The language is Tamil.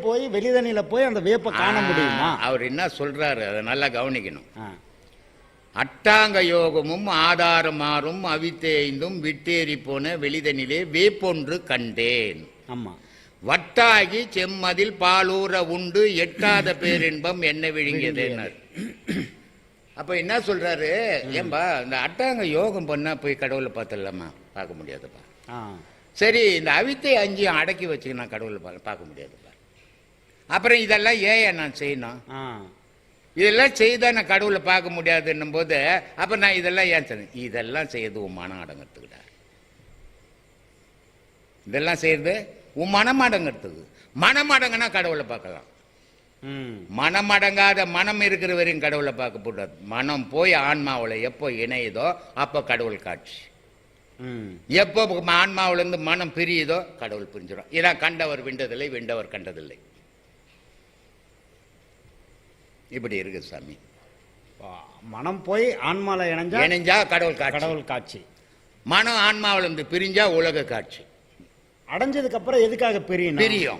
போய் வெளிதண்ணில போய் அந்த வேப்பை காண முடியுமா? அவர் என்ன சொல்றாரு? அதை நல்லா கவனிக்கணும். அட்டாங்க யோகமும் ஆதாரமாறும் அவித்தேய்ந்தும் விட்டேறி போன வெளிதனிலே வேப்பொன்று கண்டேன். ஆமா. வட்டாகி செம்மதில் பாலூர உண்டு எட்டாத பேரின்பம் என்ன விழுங்கியதேன்னார் அப்ப என்ன சொல்றாரு? ஏம்பா இந்த அட்டாங்க யோகம் பண்ணா போய் கடவுளை பார்த்துடலாமா? பார்க்க முடியாதுப்பா. சரி இந்த அவித்தை அஞ்சையும் அடக்கி வச்சு நான் கடவுளை பா- பார்க்க முடியாதுப்பா. அப்புறம் இதெல்லாம் ஏன் நான் செய்யணும்? இதெல்லாம் செய்தா நான் கடவுளை பார்க்க முடியாதுன்னும் போது அப்ப நான் இதெல்லாம் ஏன் செய்யணும்? இதெல்லாம் செய்யறது உன் மனம் அடங்கிறதுக்குடா. இதெல்லாம் செய்யறது உன் மனம் அடங்கிறதுக்கு. மனம் அடங்கினா கடவுளை பார்க்கலாம். மனம் அடங்காத மனம் இருக்கிற வரையும் கடவுளை பார்க்க கூடாது மனம் போய் ஆன்மாவில் எப்போ இணையுதோ அப்போ கடவுள் காட்சி. எப்போ ஆன்மாவிலிருந்து மனம் பிரியுதோ கடவுள் பிரிஞ்சிடும். இதான் கண்டவர் விண்டதில்லை விண்டவர் கண்டதில்லை. இப்படி இருக்கு சாமி. மனம் போய் ஆன்மால இணைஞ்சா இணைஞ்சா கடவுள் காட்சி. கடவுள் காட்சி. மனம் ஆன்மாவிலிருந்து பிரிஞ்சா உலக காட்சி. அடைஞ்சதுக்கு அப்புறம் எதுக்காக பிரியணும் பிரியும்.